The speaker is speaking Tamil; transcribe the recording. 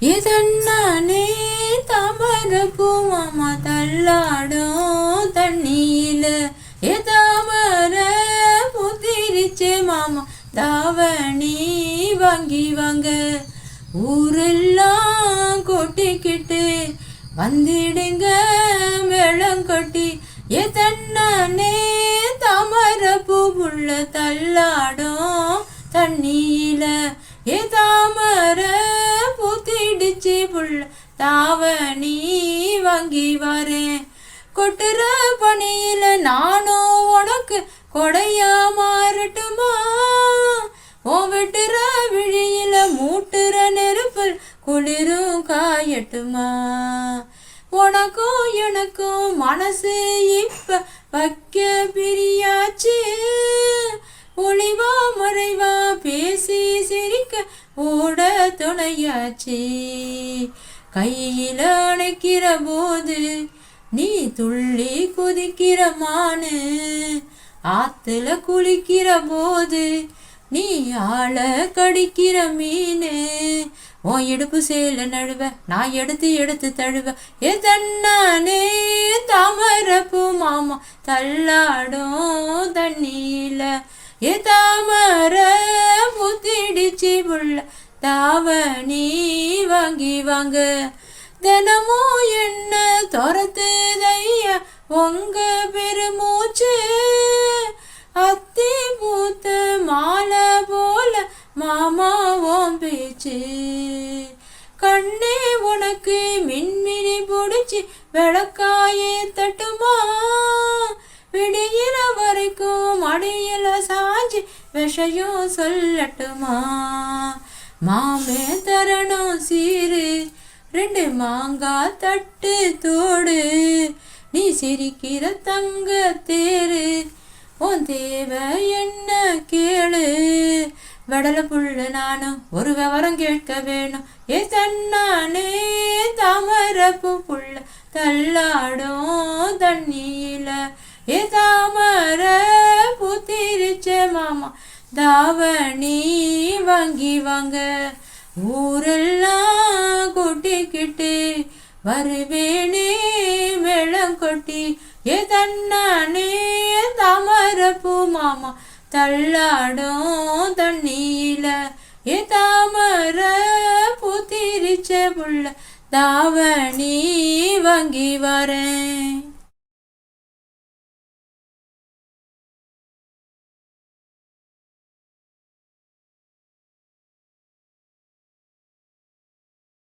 இதன்னானே தாமரப்பூ மாமா தள்ளாடும் தண்ணியில. ஏ தாமர மாமா தாவணி வாங்கி வாங்க. ஊரெல்லாம் கொட்டிக்கிட்டு வந்திடுங்க மேளங்கொட்டி எதன்னானே ஏ தன்னானே தள்ளாடும் தண்ணியில. ஏ தாமர புள்ள தாவணி வாங்கி வரேன் கொட்டுற பணியில நானும் உனக்கு கொடையா மாறட்டுமா? ஓ வெட்டுற விழியில மூட்டுற நெருப்பு குளிரும் காயட்டுமா? உனக்கும் எனக்கும் மனசு இப்ப வைக்க பிரியாச்சு. ஒளிவா மறைவா பேசி ஓட துணையாச்சே. கையில் அணைக்கிற போது நீ துள்ளி குதிக்கிற மானு. ஆத்துல குளிக்கிற போது நீ ஆள கடிக்கிற மீனு. உன் இடுப்பு சேல நழுவ நான் எடுத்து எடுத்து தழுவ. ஏ தன்னானே தாமரப்பூ மாமா தள்ளாடும் தண்ணியில ஏ தாமரை புத்திடிச்சு புள்ள தாவணி வாங்கி வாங்க. தினமும் என்ன துரத்துதைய உங்க பெருமூச்சு? அத்தி பூத்த மாலை போல மாமாவும் பேச்சு. கண்ணே உனக்கு மின்மினி பிடிச்சி விளக்காயே தட்டுமா? விடியிற வரைக்கும் அடைய விஷயம் சொல்லட்டுமா? மாமே தரணும் சீரு ரெண்டு மாங்காய் தட்டு தோடு. நீ சிரிக்கிற தங்க தேரு உன் தேவை என்ன கேளு? வடல புள்ள நானும் ஒரு விவரம் கேட்க வேணும். ஏ தன்னானே தாமரப்பு புள்ள தள்ளாடும் தண்ணியில. ஏ தாமர மாமா. தாவணி வாங்கி வாங்க. ஊரெல்லாம் கொட்டிக்கிட்டு வருவேனே மேளம் கொட்டி ஏ தன்னானே தாமரப்பூ மாமா. தள்ளாடும் தண்ணியில ஏ தாமர பூத்திரிச்ச புள்ள தாவணி வாங்கி வரேன்.